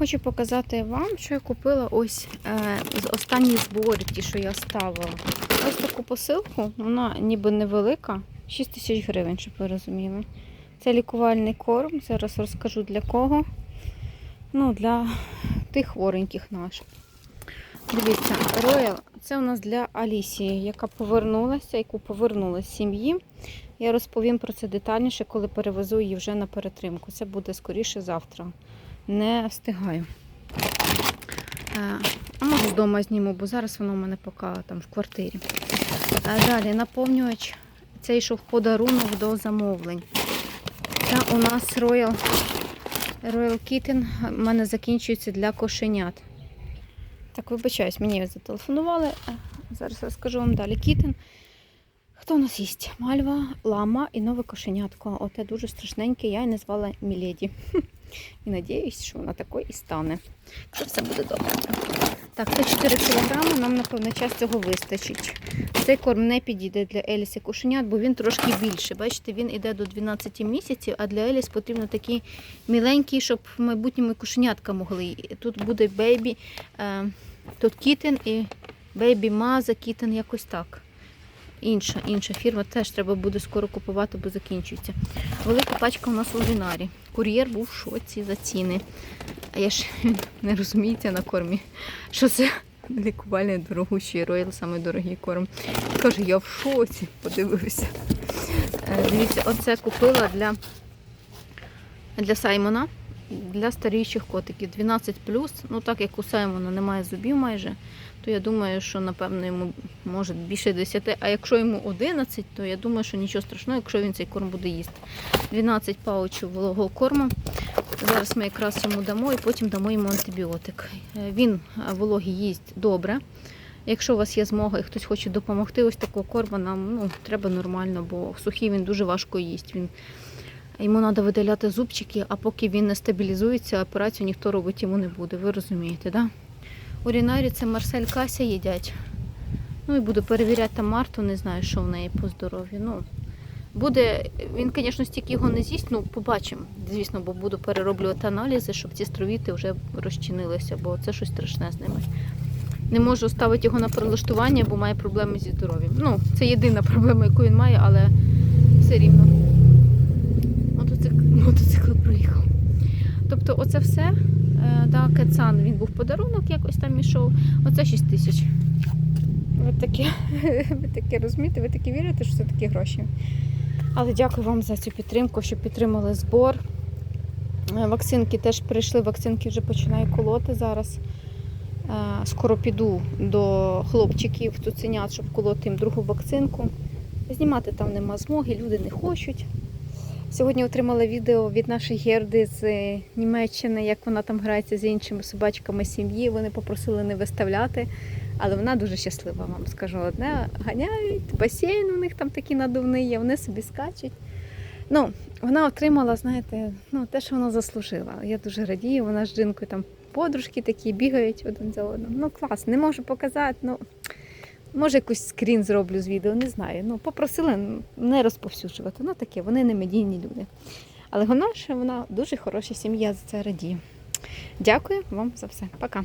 Хочу показати вам, що я купила ось е, з останні збори, ті, що я ставила. Ось таку посилку, вона ніби невелика, 6 тисяч гривень, щоб ви розуміли. Це лікувальний корм. Зараз розкажу для кого. Ну, для тих хвореньких наших. Дивіться, Royal це у нас для Алісії, яка повернулася, яку повернула з сім'ї. Я розповім про це детальніше, коли перевезу її вже на перетримку. Це буде скоріше завтра. Не встигаю. Е, А може вдома зніму, бо зараз воно у мене поки там в квартирі. Е, Далі наповнювач. Це йшов подарунок до замовлень. Та у нас Royal, Royal Kitten у мене закінчується для кошенят. Так, вибачаюсь, мені зателефонували. Е, Зараз розкажу вам далі. Кітен. Хто у нас їсть? Мальва, лама і нове кошенятко. Оте дуже страшненьке, я і назвала Міледі. І надіюсь, що вона такою і стане. Що все буде добре. Так, це 4 кг, нам, напевно, час цього вистачить. Цей корм не підійде для Еліс і кошенят, бо він трошки більший. Бачите, він йде до 12 місяців, а для Еліс потрібно такий міленький, щоб в майбутньому кошенятка могли. Тут буде бейбі, е, тут кітен і бейбі маза, кітен якось так. Інша, інша фірма теж треба буде скоро купувати, бо закінчується. Велика пачка у нас у Вінарі. Кур'єр був в шоці за ціни. А я ж не розумієте на кормі, що це лікувальний дорогущий роял, саме дорогий корм. Каже, я в шоці, подивився. Е, Дивіться, оце купила для, для Саймона, для старіших котиків. 12 Ну, так як у Саймона немає зубів майже, то я думаю, що напевно йому може більше 10. А якщо йому 11, то я думаю, що нічого страшного, якщо він цей корм буде їсти. 12 паучів вологого корму. Зараз ми якраз йому дамо і потім дамо йому антибіотик. Е, Він е, вологий їсть добре. Якщо у вас є змога і хтось хоче допомогти, ось такого корма нам ну, треба нормально, бо сухий він дуже важко їсть. Він, йому треба видаляти зубчики, а поки він не стабілізується, операцію ніхто робити йому не буде. Ви розумієте? Да? У Рінарі це Марсель Кася їдять. Ну і буду перевіряти там Марту, не знаю, що в неї по здоров'ю. Ну, буде, він, звісно, стільки його не з'їсть, ну побачимо. Звісно, бо буду перероблювати аналізи, щоб ці стровіти вже розчинилися, бо це щось страшне з ними. Не можу ставити його на прилаштування, бо має проблеми зі здоров'ям. Ну, це єдина проблема, яку він має, але все рівно. Мотоцикл, мотоцикл проїхав. Тобто, оце все. Е, Да, Кецан він був подарунок, якось там ішов. Оце 6 тисяч. Ви таке, ви таке розумієте, ви такі вірите, що це такі гроші. Але дякую вам за цю підтримку, що підтримали збор. Е, Вакцинки теж прийшли, вакцинки вже починаю колоти зараз. Е, Скоро піду до хлопчиків цуценят, щоб колоти їм другу вакцинку. Знімати там нема змоги, люди не хочуть. Сьогодні отримала відео від нашої Герди з е, Німеччини, як вона там грається з іншими собачками сім'ї. Вони попросили не виставляти, але вона дуже щаслива, вам скажу одне. Ганяють, басейн у них там такий надувний є, вони собі скачуть. Ну, вона отримала, знаєте, ну, те, що вона заслужила. Я дуже радію, вона з жінкою там подружки такі бігають один за одним. Ну, клас, не можу показати. ну... Може, якийсь скрін зроблю з відео, не знаю. Ну, Попросила не розповсюджувати. Ну таке, вони не медійні люди. Але головне, що вона дуже хороша сім'я, за це радію. Дякую вам за все. Пока.